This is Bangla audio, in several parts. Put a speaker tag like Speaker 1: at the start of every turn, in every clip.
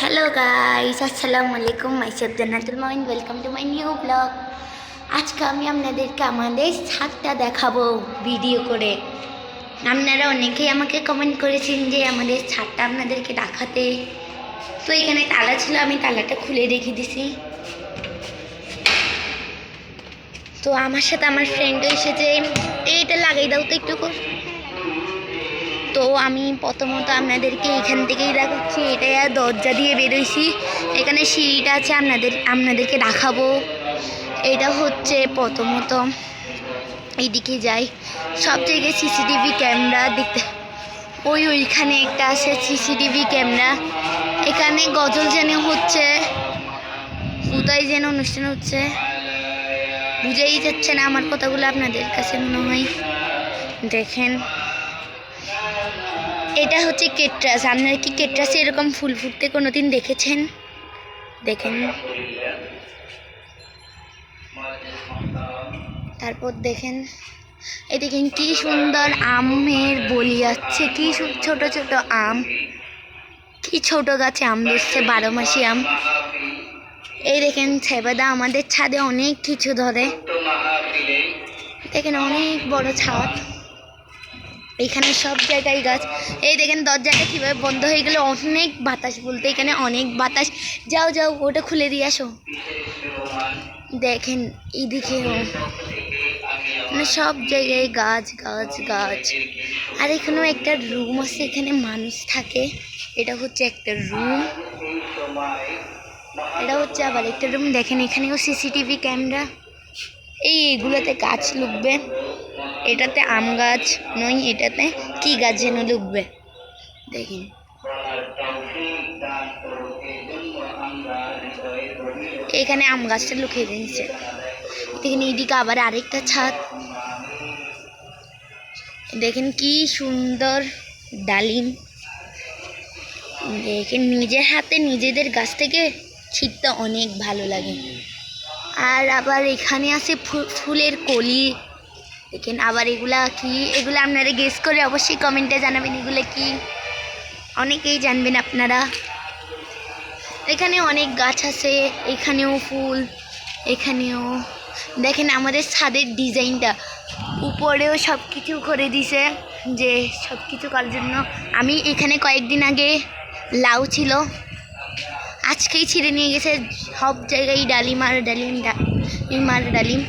Speaker 1: হ্যালো গাইস আসসালামু আলাইকুম myself Jannatul Mayen welcome to my new blog আজকে আমি আপনাদেরকে আমাদের ছাদটা দেখাবো ভিডিও করে। আপনারা অনেকেই আমাকে কমেন্ট করেছেন যে আমাদের ছাদটা আপনাদেরকে দেখাতে। তো এখানে তালা ছিল, আমি তালাটা খুলে রেখে দিছি। তো আমার সাথে আমার ফ্রেন্ডও এসেছে। এইটা লাগাই দাও তো একটু। তো আমি প্রথমত আপনাদেরকে এখান থেকেই দেখাচ্ছি এটা দরজা দিয়ে বেরোইছি। এখানে সিঁড়িটা আছে, আপনাদের, আপনাদেরকে দেখাবো। এটা হচ্ছে প্রথমত, এইদিকে যাই। সব জায়গায় সিসিটিভি ক্যামেরা দেখতে, ওই ওইখানে একটা আছে সিসিটিভি ক্যামেরা। এখানে গজল যেন হচ্ছে, কোথায় যেন অনুষ্ঠান হচ্ছে। বুঝেই যাচ্ছে না আমার কথাগুলো, আপনাদের কাছে মনে হয়। দেখেন এটা হচ্ছে কেটরাস আপনারা কি কেটরাসে এরকম ফুল ফুটতে কোনোদিন দেখেছেন? দেখেন। তারপর দেখেন। এই দেখেন কি সুন্দর আমের বলি যাচ্ছে কি ছোট ছোট আম। কি ছোট গাছে আম ধরছে, বারো মাসি আম। এই দেখেন ছেবাদা আমাদের ছাদে অনেক কিছু ধরে। দেখেন, অনেক বড় ছাদ। এখানে সব জায়গায় গাছ। এই দেখেন দরজাটা কীভাবে বন্ধ হয়ে গেলে, অনেক বাতাস বলতে এখানে অনেক বাতাস। যাও যাও, ওটা খুলে দিয়ে আসো। দেখেন এইদিকে মানে সব জায়গায় গাছ গাছ গাছ। আর এখানেও একটা রুম আছে, এখানে মানুষ থাকে। এটা হচ্ছে একটা রুম এটা হচ্ছে আবার একটা রুম দেখেন এখানেও সিসিটিভি ক্যামেরা এই এগুলোতে গাছ লুকবে। এটাতে আম গাছ নই, এটাতে কি গাছ যেন লুকবে? দেখেন এখানে আম গাছটা লুকিয়ে দিয়েছে। দেখেন এইদিকে আবার আরেকটা ছাদ। দেখেন, কি সুন্দর ডালিম। দেখেন, নিজের হাতে নিজেদের গাছ থেকে ছিটতে অনেক ভালো লাগে। আর আবার এখানে আছে ফুলের কলি। দেখেন আবার এগুলা কি? এগুলো আপনারা গেস করে অবশ্যই কমেন্টে জানাবেন এগুলো কি? অনেকেই জানবেন আপনারা। এখানে অনেক গাছ আছে, এখানেও ফুল, এখানেও। দেখেন আমাদের ছাদের ডিজাইনটা। উপরেও সব কিছু করে দিছে যে সব কিছু করার জন্য। আমি এখানে কয়েকদিন আগে লাউ ছিল। আজকেই ছিঁড়ে নিয়ে গেছে। সব জায়গায় ডালিম আর ডালিম ডালিম আর ডালিম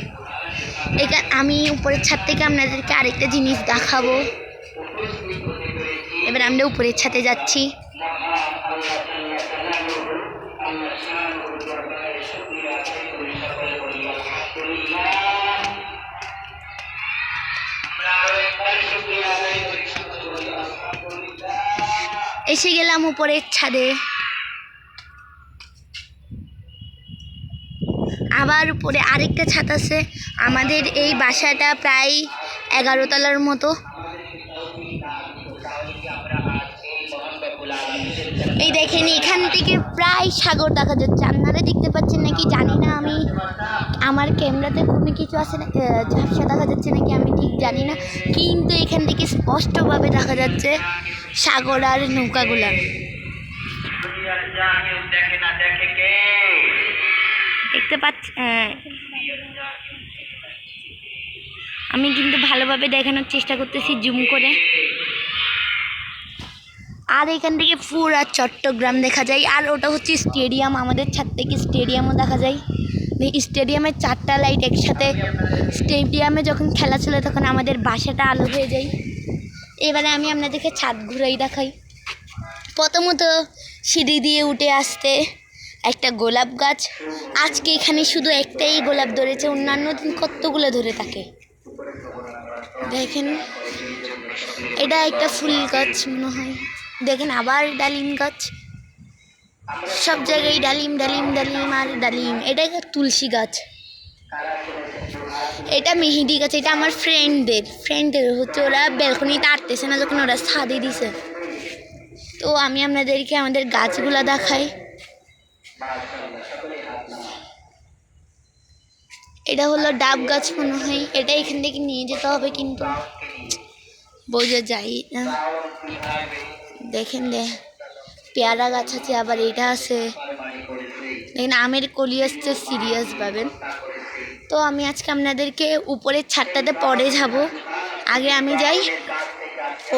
Speaker 1: এখানে আমি উপরের ছাদ থেকে আপনাদেরকে আরেকটা জিনিস দেখাবো। এবার আমরা উপরের ছাদে যাচ্ছি। এসে গেলাম উপরের ছাদে। আবার উপরে আরেকটা ছাদ আছে। আমাদের এই বাসাটা প্রায় এগারো তলার মতো। এই দেখেন, এখান থেকে প্রায় সাগর দেখা যাচ্ছে। আপনারা দেখতে পাচ্ছেন নাকি? জানি না আমি। আমার ক্যামেরাতে কোনো কিছু আছে না ঝাপসা দেখা যাচ্ছে নাকি আমি ঠিক জানি না। কিন্তু এখান থেকে স্পষ্টভাবে দেখা যাচ্ছে সাগর আর নৌকাগুলা। দেখতে পাচ্ছি আহ, আমি কিন্তু ভালোভাবে দেখানোর চেষ্টা করতেছি জুম করে। আর এখান থেকে পুরা চট্টগ্রাম দেখা যায় আর ওটা হচ্ছে স্টেডিয়াম আমাদের ছাদ থেকে স্টেডিয়ামও দেখা যায়। স্টেডিয়ামের চারটা লাইট একসাথে স্টেডিয়ামে যখন খেলা ছিল তখন আমাদের বাসাটা আলো হয়ে যায়। এবারে আমি আপনাদেরকে ছাদ ঘুরাই দেখাই। প্রথমত সিঁড়ি দিয়ে উঠে আসতে। একটা গোলাপ গাছ। আজকে এখানে শুধু একটাই গোলাপ ধরেছে, অন্যান্য দিন কতগুলো ধরে থাকে। দেখেন, এটা একটা ফুল গাছ মনে হয়। দেখেন, আবার ডালিম গাছ। সব জায়গায় ডালিম ডালিম ডালিম আর ডালিম। এটা একটা তুলসী গাছ। এটা মেহেদি গাছ, এটা আমার ফ্রেন্ডদের ফ্রেন্ডদের হচ্ছে ওরা ব্যালকনিতে আটতেছে না, যখন ওরা ছাদে দিছে। তো আমি আপনাদেরকে আমাদের গাছগুলা দেখাই। এটা হলো ডাব গাছ মনে হয়। এটা এখান থেকে নিয়ে যেতে হবে কিন্তু। বোঝা যায় না। দেখেন দে, পেয়ারা গাছ আছে, আবার এটা আছে। দেখেন, আমের কলি আসছে, সিরিয়াস পাবেন তো আমি আজকে আপনাদেরকে উপরের ছাদটাতে পরে যাব। আগে আমি যাই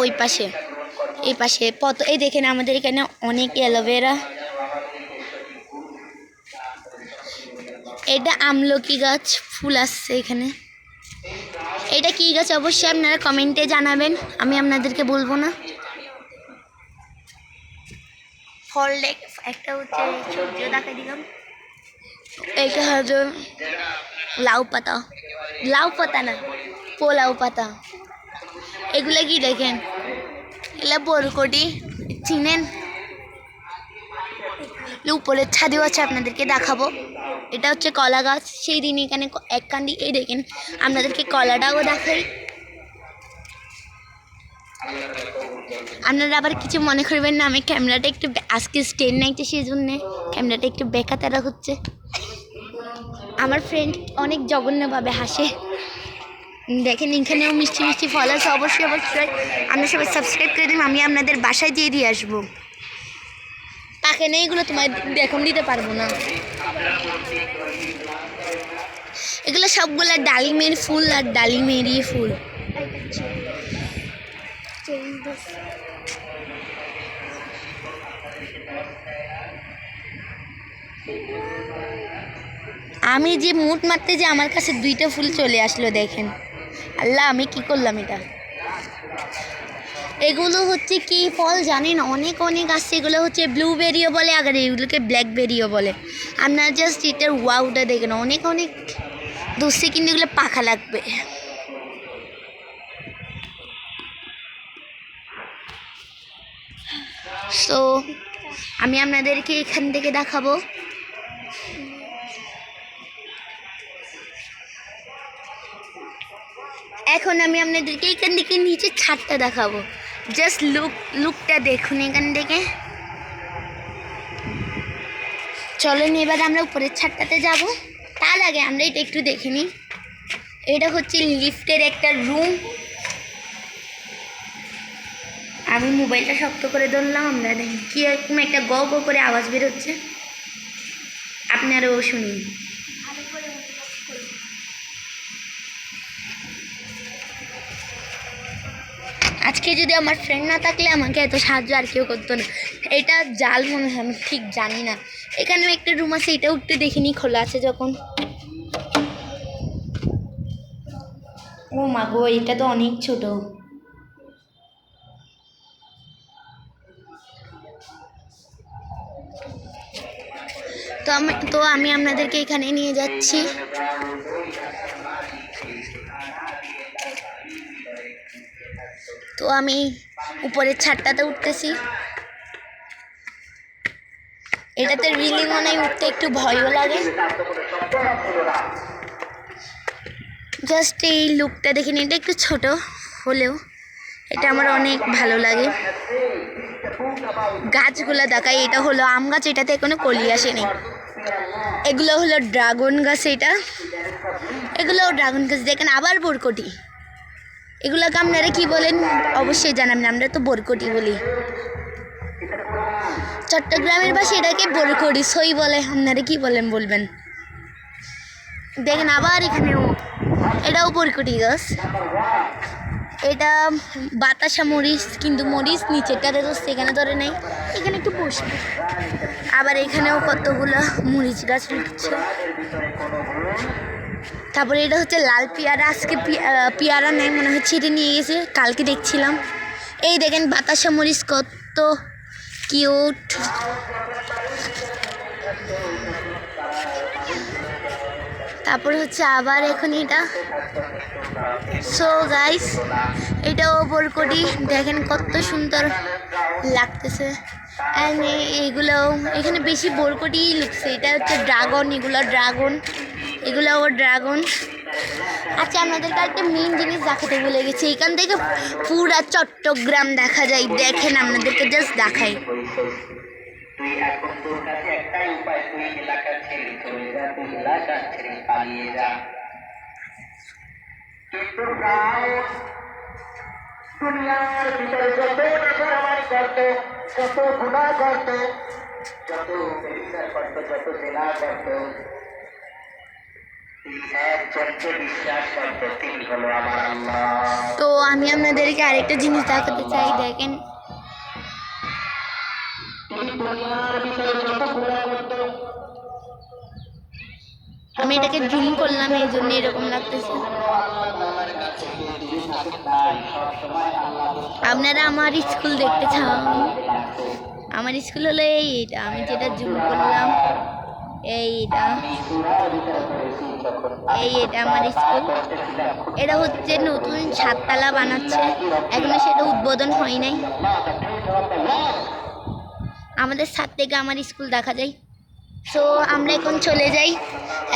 Speaker 1: ওই পাশে, এই পাশে। পত এই দেখেন, আমাদের এখানে অনেক অ্যালোভেরা। এটা আমলকি গাছ ফুল আসছে এখানে। এটা কি গাছ? অবশ্যই আপনারা কমেন্টে জানাবেন। আমি আপনাদেরকে বলব না। ফল দেখ- একটা হচ্ছে সবজিও দেখাই দিলাম। এটা হচ্ছে লাউ পাতা। লাউ পাতা না পোলাও পাতা। এগুলো কি দেখেন? এগুলো বরকটি চিনেন? উপরের ছাদেও আছে, আপনাদেরকে দেখাবো। এটা হচ্ছে কলা গাছ, সেই দিন এখানে এক কান্দি, এই দেখেন, আপনাদেরকে কলাটাও দেখাই। আপনারা আবার কিছু মনে করবেন না, আমি ক্যামেরাটা একটু আজকে স্টেন নাইতে সেই জন্যে ক্যামেরাটা একটু বেকাতারা হচ্ছে। আমার ফ্রেন্ড অনেক জঘন্যভাবে হাসে। দেখেন, এখানেও মিষ্টি মিষ্টি ফল আছে, অবশ্যই অবশ্যই। আপনারা সবাই সাবস্ক্রাইব করে দিন, আমি আপনাদের বাসায় দিয়ে দিয়ে আসব। পাকে নেই এগুলো তোমায় এখন দিতে পারব না। এগুলো সবগুলো ডালিমের ফুল আর ডালিমেরই ফুল। আমি যে মুট মারতে যে আমার কাছে দুইটা ফুল চলে আসলো, দেখেন। আল্লাহ, আমি কি করলাম এটা? এগুলো হচ্ছে কি ফল জানি না অনেক অনেক আসছে। এগুলো হচ্ছে ব্লুবেরিও বলে আবার এগুলোকে ব্ল্যাকবেরিও বলে। আপনারা জাস্ট এটার ওয়াউটা দেখেন। অনেক অনেক দোষে কিন্তু এগুলো পাখা লাগবে। সো আমি আপনাদেরকে এখান থেকে দেখাবো। এখন আমি আপনাদেরকে এখান থেকে নিচে ছাদটা দেখাবো। জাস্ট লুক লুকটা দেখুন এখান থেকে চলেন এবার আমরা উপরের ছাদটাতে যাব। তার আগে আমরা এটা একটু দেখে নিই। এটা হচ্ছে লিফটের একটা রুম। আমি মোবাইলটা শক্ত করে ধরলাম, আমরা দেখি কি এরকম একটা গ গ করে আওয়াজ বেরোচ্ছে। আপনারাও শুনুন। আজকে যদি আমার ফ্রেন্ড না থাকলে আমাকে এত সাহায্য আর কেউ করতো না। এটা জাল মনে হয় আমি ঠিক জানি না। এখানে একটা রুম আছে এটা উঠতে দেখিনি খোলা আছে যখন। ও মা গো এটা তো অনেক ছোট। তো আমি তো আমি আপনাদেরকে এখানে নিয়ে যাচ্ছি। তো আমি উপরের ছাদটাতে উঠতেছি। এটাতে রিলি মনে উঠতে একটু ভয়ও লাগে। জাস্ট এই লুকটা দেখে নিন, এটা একটু ছোট হলেও এটা আমার অনেক ভালো লাগে। গাছগুলো দেখাই, এটা হলো আম গাছ, এটাতে কোনো কলি আসেনি। এগুলো হলো ড্রাগন গাছ এটা। এগুলো ড্রাগন গাছ, দেখেন আবার বরকটি। এগুলোকে আপনারা কি বলেন? অবশ্যই জানাবেন, আমরা তো বরকটি বলি। চট্টগ্রামের পাশে এটাকে বরকটি, সই বলে, আপনারা কি বলেন, বলবেন? দেখেন, আবার এখানেও, এটাও বরকটি গাছ। এটা বাতাসা মরিচ, কিন্তু মরিচ নিচেরটাতে তো সেখানে ধরে নেই। এখানে একটু বসবে। আবার এখানেও কতগুলো মরিচ গাছ উঠছে তারপরে এটা হচ্ছে লাল পেয়ারা। আজকে পেয়ারা নেই, মনে হচ্ছে এটা নিয়ে গেছে। কালকে দেখছিলাম। এই দেখেন, বাতাসা মরিচ কত কিউট তারপরে হচ্ছে আবার এখন এটা। সো গাইস এটা ওপর করি। দেখেন কত সুন্দর লাগতেছে। অ্যান্ড এইগুলো এখানে বেশি বরকটিই লুকছে এটা হচ্ছে ড্রাগন এগুলো ড্রাগন এগুলো ও ড্রাগন আচ্ছা আপনাদেরকে একটা মেন জিনিস দেখাতে ভুলে গেছি। এখান থেকে পুরা চট্টগ্রাম দেখা যায়। দেখেন, আপনাদেরকে জাস্ট দেখাই।
Speaker 2: দুনিয়ার ভিতরে যত মারামারি করতো যত গুণা করত যত বিচার করত যত জেনা করত
Speaker 1: তো আমি আপনাদেরকে আরেকটা জিনিস দেখাতে চাই, দেখেন। আমি এটাকে জুম করলাম, এই জন্য এরকম লাগতেছে
Speaker 2: আল্লাহর কাছে দূরে থাকেন নাই সবসময় আল্লাহ
Speaker 1: আপনারা আমার স্কুল দেখতে চান? আমার স্কুল হলো এই এটা। আমি যেটা জুম করলাম, এই এটা।
Speaker 2: সূরার ভিতরে পড়েছি যখন
Speaker 1: এই এটা আমার স্কুল। এটা হচ্ছে নতুন ছাদতলা বানাচ্ছে। এখনও সেটা উদ্বোধন হয় নাই। আমাদের ছাদ থেকে আমার স্কুল দেখা যায়। সো আমরা এখন চলে যাই।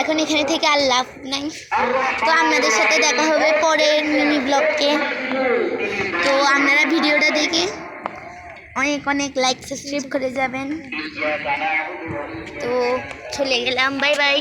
Speaker 1: এখন এখানে থেকে আর লাভ নাই। তো আপনাদের সাথে দেখা হবে পরের মিনি ব্লগকে তো আপনারা ভিডিওটা দেখে অনেক অনেক লাইক সাবস্ক্রাইব করে যাবেন। তো চলে গেলাম। Bye bye